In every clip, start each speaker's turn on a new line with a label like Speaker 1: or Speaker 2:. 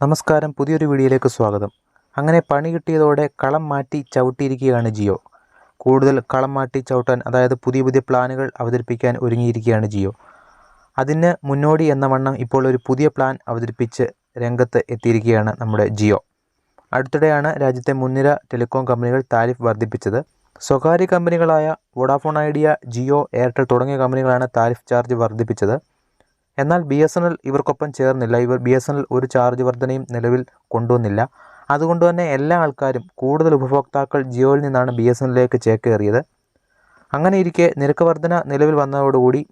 Speaker 1: നമസ്കാരം. പുതിയൊരു വീഡിയോയിലേക്ക് സ്വാഗതം. അങ്ങനെ പണി കിട്ടിയതോടെ കളം മാറ്റി ചവിട്ടിയിരിക്കുകയാണ് ജിയോ. കൂടുതൽ കളം മാറ്റി ചവിട്ടാൻ അതായത് പുതിയ പുതിയ പ്ലാനുകൾ അവതരിപ്പിക്കാൻ ഒരുങ്ങിയിരിക്കുകയാണ് ജിയോ. അതിന് മുന്നോടി എന്ന വണ്ണം ഇപ്പോൾ ഒരു പുതിയ പ്ലാൻ അവതരിപ്പിച്ച് രംഗത്ത് എത്തിയിരിക്കുകയാണ് നമ്മുടെ ജിയോ. അടുത്തിടെയാണ് രാജ്യത്തെ മുൻനിര ടെലികോം കമ്പനികൾ താരിഫ് വർദ്ധിപ്പിച്ചത്. സ്വകാര്യ കമ്പനികളായ വോഡാഫോൺ ഐഡിയ ജിയോ എയർടെൽ തുടങ്ങിയ കമ്പനികളാണ് താരിഫ് ചാർജ് വർദ്ധിപ്പിച്ചത്. എന്നാൽ ബി എസ് എൻ എൽ ഇവർക്കൊപ്പം ചേർന്നില്ല. ഇവർ ബി എസ് എൻ എൽ ഒരു ചാർജ് വർധനയും നിലവിൽ കൊണ്ടുവന്നില്ല. അതുകൊണ്ട് തന്നെ എല്ലാ ആൾക്കാരും കൂടുതൽ ഉപഭോക്താക്കൾ ജിയോയിൽ നിന്നാണ് ബി എസ് എൻ എല്ലിലേക്ക് ചേക്കേറിയത്. അങ്ങനെ ഇരിക്കെ നിരക്ക് വർധന നിലവിൽ വന്നതോടുകൂടി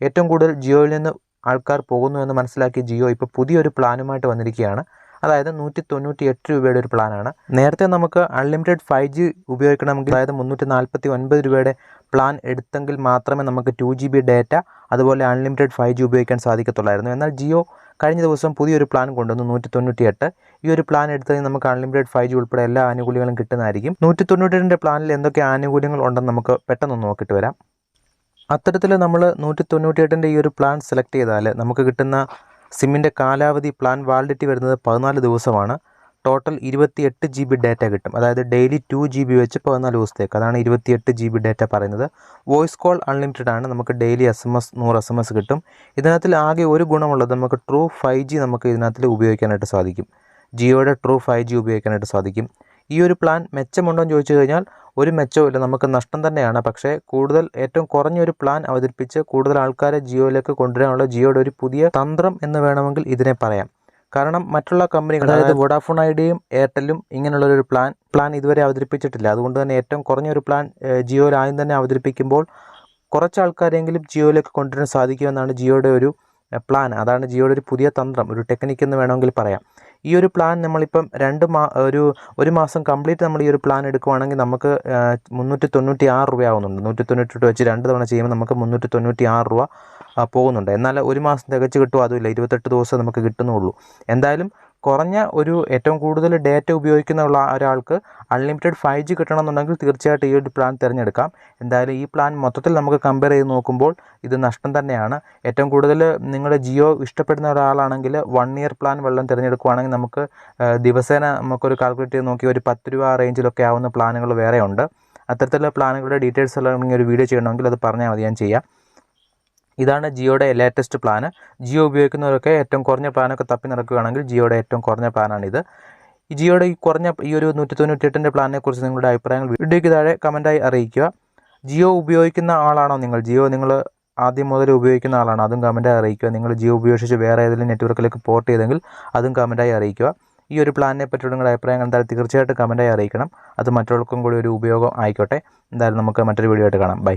Speaker 1: ഏറ്റവും കൂടുതൽ ജിയോയിൽ നിന്ന് ആൾക്കാർ പോകുന്നു എന്ന് മനസ്സിലാക്കി ജിയോ ഇപ്പോൾ പുതിയൊരു പ്ലാനുമായിട്ട് വന്നിരിക്കുകയാണ്. അതായത് നൂറ്റി തൊണ്ണൂറ്റി എട്ട് രൂപയുടെ ഒരു പ്ലാനാണ് നേരത്തെ നമുക്ക് അൺലിമിറ്റഡ് ഫൈവ് ജി ഉപയോഗിക്കണമെങ്കിൽ അതായത് മുന്നൂറ്റി നാൽപ്പത്തി ഒൻപത് രൂപയുടെ പ്ലാൻ എടുത്തെങ്കിൽ മാത്രമേ നമുക്ക് ടു ജി ബി ഡേറ്റ അതുപോലെ അൺലിമിറ്റഡ് ഫൈവ് ജി ഉപയോഗിക്കാൻ സാധിക്കത്തുള്ളായിരുന്നു. എന്നാൽ ജിയോ കഴിഞ്ഞ ദിവസം പുതിയൊരു പ്ലാൻ കൊണ്ടുവന്നു നൂറ്റി തൊണ്ണൂറ്റി എട്ട് ഈ ഒരു പ്ലാൻ എടുത്തതിന് നമുക്ക് അൺലിമിറ്റഡ് ഫൈവ് ജി ഉൾപ്പെടെ എല്ലാ ആനുകൂല്യങ്ങളും കിട്ടുന്നതായിരിക്കും. നൂറ്റി തൊണ്ണൂറ്റെട്ടിന്റെ പ്ലാനിൽ എന്തൊക്കെ ആനുകൂല്യങ്ങൾ ഉണ്ടെന്ന് നമുക്ക് പെട്ടെന്ന് നോക്കിയിട്ട് വരാം. അത്തരത്തിൽ നമ്മൾ നൂറ്റി തൊണ്ണൂറ്റി എട്ടിന്റെ ഈ ഒരു പ്ലാൻ സെലക്ട് ചെയ്താൽ നമുക്ക് കിട്ടുന്ന സിമ്മിന്റെ കാലാവധി പ്ലാൻ വാലിഡിറ്റി വരുന്നത് പതിനാല് ദിവസമാണ്. ടോട്ടൽ ഇരുപത്തിയെട്ട് ജി ബി ഡാറ്റ കിട്ടും. അതായത് ഡെയിലി ടു ജി ബി വെച്ച് പതിനാല് ദിവസത്തേക്ക്. അതാണ് ഇരുപത്തിയെട്ട് ജി ബി ഡാറ്റ പറയുന്നത്. വോയിസ് കോൾ അൺലിമിറ്റഡ് ആണ്. നമുക്ക് ഡെയിലി എസ് എം എസ് നൂറ് എസ് എം എസ് കിട്ടും. ഇതിനകത്തിൽ ആകെ ഒരു ഗുണമുള്ളത് നമുക്ക് ട്രൂ ഫൈവ് ജി നമുക്ക് ഇതിനകത്തിൽ ഉപയോഗിക്കാനായിട്ട് സാധിക്കും. ജിയോയുടെ ട്രൂ ഫൈവ് ജി ഉപയോഗിക്കാനായിട്ട് സാധിക്കും. ഈ ഒരു പ്ലാൻ മെച്ചമുണ്ടോ എന്ന് ചോദിച്ചു കഴിഞ്ഞാൽ ഒരു മെച്ചവും ഇല്ല. നമുക്ക് നഷ്ടം തന്നെയാണ്. പക്ഷേ കൂടുതൽ ഏറ്റവും കുറഞ്ഞ ഒരു പ്ലാൻ അവതരിപ്പിച്ച് കൂടുതൽ ആൾക്കാരെ ജിയോയിലേക്ക് കൊണ്ടുവരാനുള്ള ജിയോയുടെ ഒരു പുതിയ തന്ത്രം എന്ന് വേണമെങ്കിൽ ഇതിനെ പറയാം. കാരണം മറ്റുള്ള കമ്പനികൾ അതായത് വോഡാഫോൺ ഐഡിയയും എയർടെല്ലും ഇങ്ങനെയുള്ളൊരു പ്ലാൻ പ്ലാൻ ഇതുവരെ അവതരിപ്പിച്ചിട്ടില്ല. അതുകൊണ്ട് തന്നെ ഏറ്റവും കുറഞ്ഞ ഒരു പ്ലാൻ ജിയോയിൽ ആദ്യം തന്നെ അവതരിപ്പിക്കുമ്പോൾ കുറച്ച് ആൾക്കാരെങ്കിലും ജിയോയിലേക്ക് കൊണ്ടുവരാൻ സാധിക്കുമെന്നാണ് ജിയോയുടെ ഒരു പ്ലാൻ അതാണ് ജിയോയുടെ ഒരു പുതിയ തന്ത്രം. ഒരു ടെക്നിക്ക് എന്ന് വേണമെങ്കിൽ പറയാം. ഈ ഒരു പ്ലാൻ നമ്മളിപ്പം രണ്ട് മാ ഒരു ഒരു മാസം കംപ്ലീറ്റ് നമ്മൾ ഈ ഒരു പ്ലാൻ എടുക്കുവാണെങ്കിൽ നമുക്ക് മുന്നൂറ്റി തൊണ്ണൂറ്റി ആറ് രൂപ ആവുന്നുണ്ട് നൂറ്റി തൊണ്ണൂറ്റി വെച്ച് രണ്ട് തവണ ചെയ്യുമ്പോൾ നമുക്ക് മുന്നൂറ്റി തൊണ്ണൂറ്റി ആറ് രൂപ പോകുന്നുണ്ട്. എന്നാൽ ഒരു മാസം തികച്ച് കിട്ടുമോ അതുമില്ല. ഇരുപത്തെട്ട് ദിവസം നമുക്ക് കിട്ടുന്നുള്ളൂ. എന്തായാലും കുറഞ്ഞ ഒരു ഏറ്റവും കൂടുതൽ ഡേറ്റ ഉപയോഗിക്കുന്ന ഉള്ള ഒരാൾക്ക് അൺലിമിറ്റഡ് ഫൈവ് ജി കിട്ടണമെന്നുണ്ടെങ്കിൽ തീർച്ചയായിട്ടും ഈ ഒരു പ്ലാൻ തിരഞ്ഞെടുക്കാം. എന്തായാലും ഈ പ്ലാൻ മൊത്തത്തിൽ നമുക്ക് കമ്പയർ ചെയ്ത് നോക്കുമ്പോൾ ഇത് നഷ്ടം തന്നെയാണ്. ഏറ്റവും കൂടുതൽ നിങ്ങളുടെ ജിയോ ഇഷ്ടപ്പെടുന്ന ഒരാളാണെങ്കിൽ വൺ ഇയർ പ്ലാൻ വെള്ളം തിരഞ്ഞെടുക്കുകയാണെങ്കിൽ നമുക്ക് ദിവസേന നമുക്കൊരു കാൽക്കുലേറ്റ് ചെയ്ത് നോക്കി ഒരു പത്ത് രൂപ റേഞ്ചിലൊക്കെ ആവുന്ന പ്ലാനുകൾ വേറെ ഉണ്ട് അത്തരത്തിലുള്ള പ്ലാനുകളുടെ ഡീറ്റെയിൽസ് എല്ലാം ഒരു വീഡിയോ ചെയ്യണമെങ്കിൽ അത് പറഞ്ഞാൽ മതി ഞാൻ ചെയ്യാം. ഇതാണ് ജിയോയുടെ ലേറ്റസ്റ്റ് പ്ലാന് ജിയോ ഉപയോഗിക്കുന്നവരൊക്കെ ഏറ്റവും കുറഞ്ഞ പ്ലാനൊക്കെ തപ്പി നടക്കുകയാണെങ്കിൽ ജിയോയുടെ ഏറ്റവും കുറഞ്ഞ പ്ലാനാണിത് ഈ ജിയോയുടെ ഈ കുറഞ്ഞ ഈ ഒരു നൂറ്റി തൊണ്ണൂറ്റി എട്ടിന്റെ പ്ലാനിനെ കുറിച്ച് നിങ്ങളുടെ അഭിപ്രായങ്ങൾ വീഡിയോയ്ക്ക് താഴെ കമന്റായി അറിയിക്കുക. ജിയോ ഉപയോഗിക്കുന്ന ആളാണോ നിങ്ങൾ? ജിയോ നിങ്ങൾ ആദ്യം മുതൽ ഉപയോഗിക്കുന്ന ആളാണ്? അതും കമന്റായി അറിയിക്കുക. നിങ്ങൾ ജിയോ ഉപയോഗിച്ച് വേറെ ഏതെങ്കിലും നെറ്റ്വർക്കിലേക്ക് പോർട്ട് ചെയ്തെങ്കിൽ അതും കമന്റായി അറിയിക്കുക. ഈ ഒരു പ്ലാനിനെ പറ്റിയുള്ള നിങ്ങളുടെ അഭിപ്രായങ്ങൾ എന്തായാലും തീർച്ചയായിട്ടും കമന്റായി അറിയിക്കണം. അത് മറ്റുള്ളവർക്കും കൂടി ഒരു ഉപയോഗം ആയിക്കോട്ടെ. എന്തായാലും നമുക്ക് മറ്റൊരു വീഡിയോ ആയിട്ട് കാണാം. ബൈ